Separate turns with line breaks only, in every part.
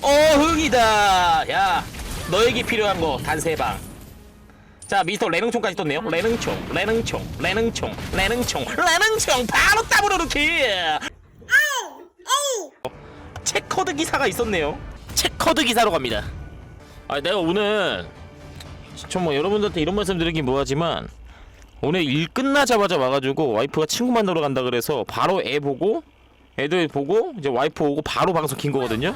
어흥이다. 야, 너에게 필요한 거 단 세 방. 자, 미스터 레능총까지 떴네요. 레능총, 레능총, 레능총, 레능총, 레능총. 바로 더블 루키. 체커드 기사가 있었네요. 체커드 기사로 갑니다. 아, 내가 오늘 좀뭐 여러분들한테 이런 말씀 드리긴 뭐하지만 오늘 일 끝나자마자 와가지고 와이프가 친구 만나러 간다 그래서 바로 애 보고 애들 보고 이제 와이프 오고 바로 방송 킨 거거든요.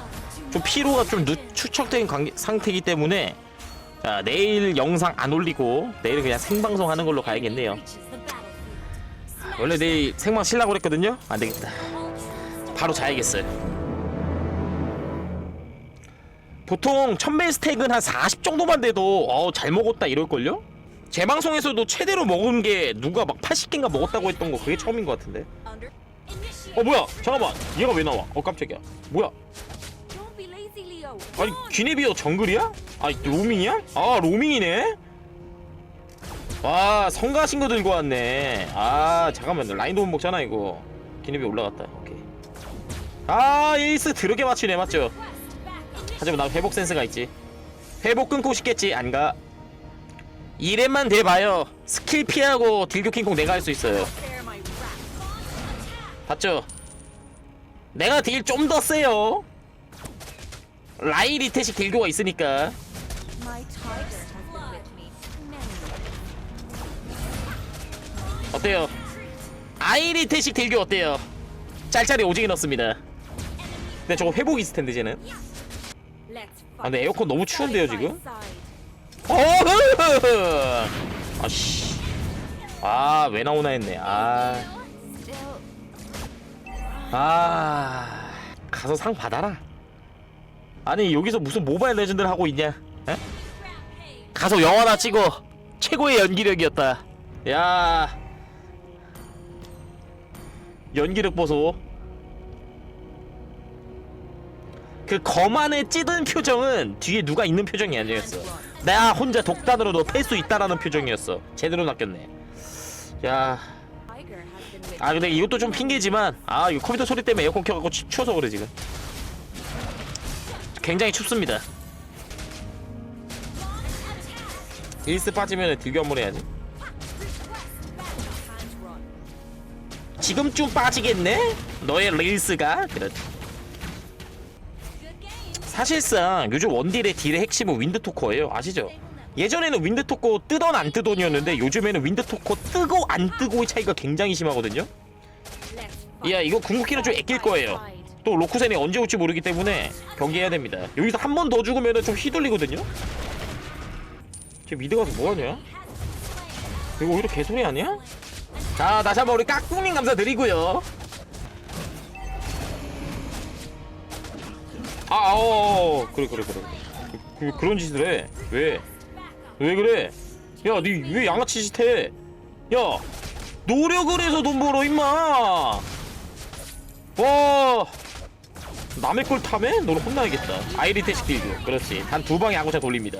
좀 피로가 좀 늦, 추척된 상태이기 때문에 자 내일 영상 안 올리고 내일 그냥 생방송 하는 걸로 가야겠네요. 원래 내일 생방 쉬려고 그랬거든요. 안 되겠다. 바로 자야겠어요. 보통 천배 스택은 한 40 정도만 돼도 어, 잘 먹었다 이럴걸요? 제 방송에서도 최대로 먹은 게 누가 막 80개인가 먹었다고 했던 거 그게 처음인 것 같은데 어 뭐야 잠깐만 얘가 왜 나와 어 깜짝이야 뭐야 아니 기네비어 정글이야? 아 로밍이야? 아 로밍이네? 와 성가신 거 들고 왔네 아 잠깐만 라인도 못 먹잖아 이거 기네비어 올라갔다 오케이 아 에이스 드럽게 맞추네 맞죠? 하지만 나 회복 센스가 있지 회복 끊고 싶겠지 안가 이랩만 돼봐요 스킬 피하고 딜교 킹콩 내가 할 수 있어요. 봤죠? 내가 딜 좀 더 세요 라이 리테식 딜교가 있으니까
been with me. Many.
어때요? 어때요? 짤짤이 오지게 넣습니다 근데 저거 회복 있을 텐데 쟤는 아 근데 에어컨 너무 추운데요 지금? 어흐 아씨 아 왜 나오나 했네 아. 아 가서 상 받아라 아니 여기서 무슨 모바일 레전드를 하고 있냐? 에? 가서 영화나 찍어. 최고의 연기력이었다. 야. 연기력 보소. 그 거만에 찌든 표정은 뒤에 누가 있는 표정이 아니었어. 나 혼자 독단으로 너 팰 수 있다라는 표정이었어. 제대로 낚였네. 야.
Tiger has been with
아 근데 이것도 좀 핑계지만 아 이거 컴퓨터 소리 때문에 에어컨 켜갖고 추, 추워서 그래 지금 굉장히 춥습니다 일스 빠지면 한번 해야지. 지금쯤 빠지겠네? 너의 릴스가 그렇지 사실상 요즘 원딜의 딜의 핵심은 윈드토커예요 아시죠? 예전에는 윈드토커 뜨던 안 뜨던이었는데 요즘에는 윈드토커 뜨고 안 뜨고의 차이가 굉장히 심하거든요
Let's
야 이거 궁극기는 좀 아낄 거예요 또 로쿠센이 언제 올지 모르기 때문에 경계해야 됩니다 여기서 한 번 더 죽으면 좀 휘둘리거든요 쟤 미드 가서 뭐하냐 이거 오히려 개소리 아니야? 자 다시 한번 우리 깍꿍님 감사드리고요 아, 어, 그래, 그래, 그래. 그, 그, 그런 짓을 해. 왜? 왜 그래? 야, 니 왜 양아치 짓 해? 야, 노력을 해서 돈 벌어, 임마! 와, 남의 걸 탐해? 너는 혼나야겠다. 아이리테식 딜교. 그렇지. 단 두 방에 아구차 돌립니다.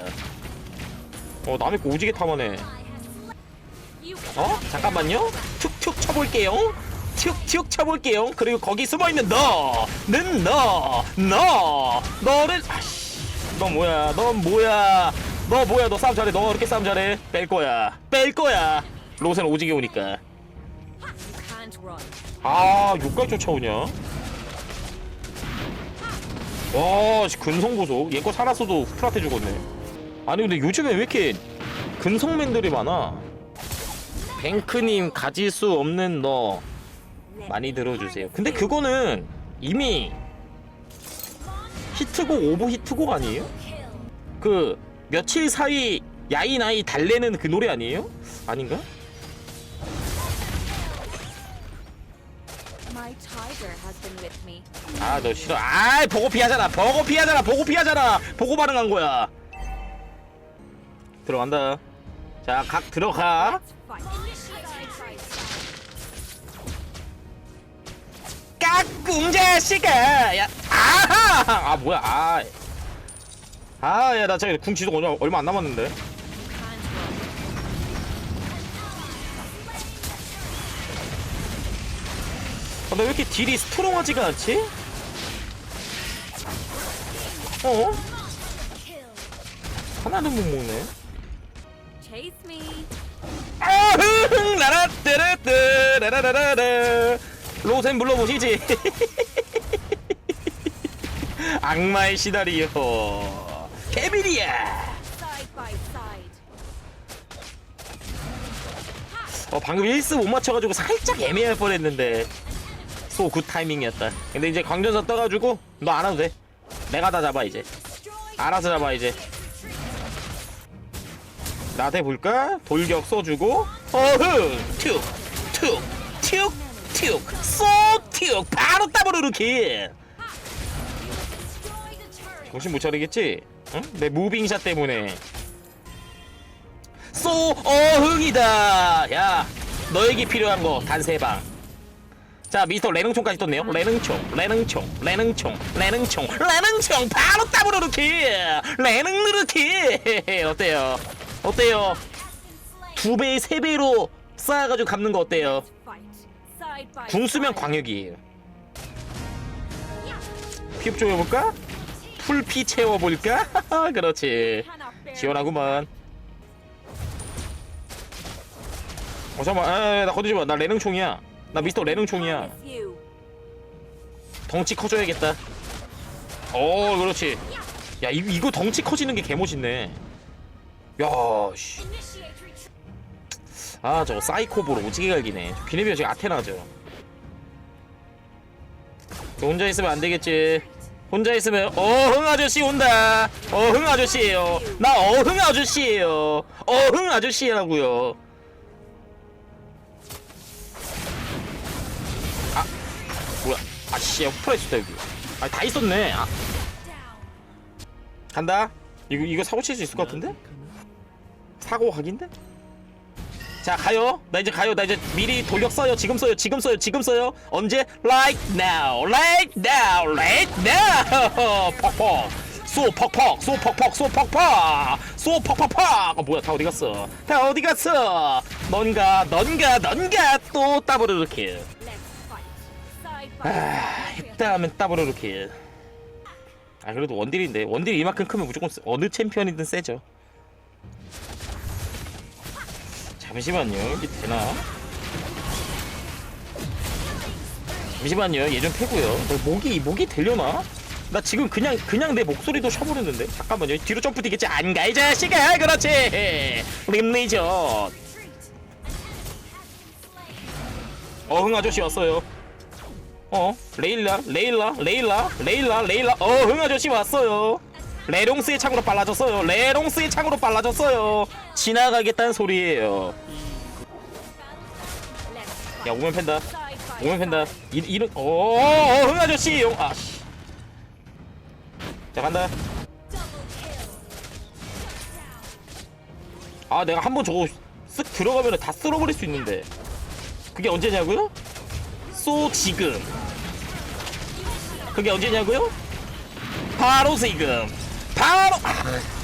어, 남의 거 오지게 탐하네. 어? 잠깐만요. 툭툭 쳐볼게요. 툭툭 쳐볼게요. 그리고 거기 숨어있는 너 는 너, 너, 너를 아씨, 너 뭐야? 넌 뭐야? 너 뭐야? 너 싸움 잘해. 너 이렇게 싸움 잘해. 뺄 거야. 뺄 거야. 로센 오지게 오니까. 아, 여기까지 쫓아오냐? 와, 씨, 근성 보소. 얘거 살았어도 프라테 죽었네. 아니, 근데 요즘에 왜 이렇게 근성맨들이 많아? 뱅크님 가질 수 없는 너 많이 들어주세요. 근데 그거는 이미 히트곡 오버 히트곡 아니에요? 그 며칠 사이 야이 나이 달래는 그 노래 아니에요? 아닌가? 아 너 싫어. 아이 보고 피하잖아. 보고 피하잖아. 보고 피하잖아. 보고 반응한 거야. 들어간다. 자 각 들어가. 까꿍 자식아 야 아하! 아 뭐야. 아아야 나 저기 궁 지속 얼마, 얼마 안 남았는데 근데 왜 이렇게 딜이 스트롱하지가 않지? 어? 하나는 못 먹네.
Chase me.
아흥 라라뜨르뜨 라라라라라 로센 불러보시지 악마의 시나리오 개비리야
Side by side.
어 방금 1스 못 맞춰가지고 살짝 애매할 뻔했는데 소 굿 타이밍이었다. 근데 이제 광전사 떠가지고 너 안 와도 돼. 내가 다 잡아 이제. 알아서 잡아 이제. 나대 볼까? 돌격 쏘주고. 어흥! 툭툭툭툭 바로
the turret.
정신 못 차리겠지? 응? 내 무빙샷 때문에. 쏘! 어흥이다! 야 너에게 필요한 거 단세방 자 미스터 레능총까지 떴네요. 레능총 레능총 레능총 레능총. 레능총 바로 따브르르 킬 레능르르 킬 어때요? 어때요? 두 배, 세 배로 쌓아가지고 갚는 거 어때요?
Fight. Side by
궁 쓰면
side.
광역이에요 피업 좀 해볼까? 풀피 채워볼까? 그렇지. 시원하구만. 어 잠깐만. 아, 나 건드지 마 나 레능총이야 나 미스터 레능총이야. 덩치 커줘야겠다. 어 그렇지. 야 이, 이거 덩치 커지는 게 개멋있네.
Initiate retreat.
아 저거 사이코보로 오지게 갈기네. 비네비가 지금 아테나죠. 저 혼자 있으면 안 되겠지. 혼자 있으면 어흥 아저씨 온다. 어흥 아저씨예요. 나 어흥 아저씨예요. 어흥 아저씨라고요 아씨 프레스다 여기. 아 다 있었네. 아. 간다. 이거 이거 사고 칠 수 있을 것 같은데? 사고 각인데? 자 가요. 나 이제 가요. 나 이제 미리 돌격 써요. 지금 써요. 지금 써요. 지금 써요. 언제? Right now. Right now. Right now. 퍽퍽. 쏘 퍽퍽. 쏘 퍽퍽. 쏘 퍽퍽. 쏘 퍽퍽퍽. 어 뭐야. 다 어디 갔어? 다 어디 갔어? 넌가 넌가 넌가 또.
Side by
아,
side.
했다 하면 따브르르 킬. 아 그래도 원딜인데 원딜이 이만큼 크면 무조건 세- 어느 챔피언이든 세죠. 잠시만요 이게 되나? 잠시만요 얘 좀 패고요. 너 목이 목이 되려나? 나 지금 그냥 그냥 내 목소리도 셔버렸는데 잠깐만요 뒤로 점프 뛰겠지 안가 이 자식아 그렇지 림리전 어흥 아저씨 왔어요. 어? 레일라? 레일라? 레일라? 레일라? 레일라? 어 흥 아저씨 왔어요. 레롱스의 창으로 빨라졌어요. 레롱스의 창으로 빨라졌어요. 지나가겠다는 소리예요. 야. 오면 팬다. 오면 팬다.
side.
이, 이름 어 어 흥 아저씨. 용 아씨. 자 간다. 아 내가 한 번 저거 쓱 들어가면 다 쓸어버릴 수 있는데. 그게 언제냐고요? 쏘 지금 그게 언제냐고요? 바로 지금 바로 아.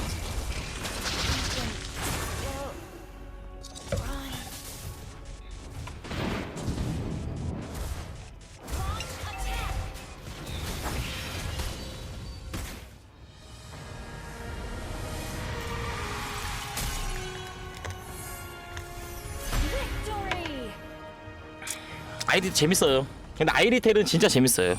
아이디 재밌어요. 근데 아이리텔은 진짜 재밌어요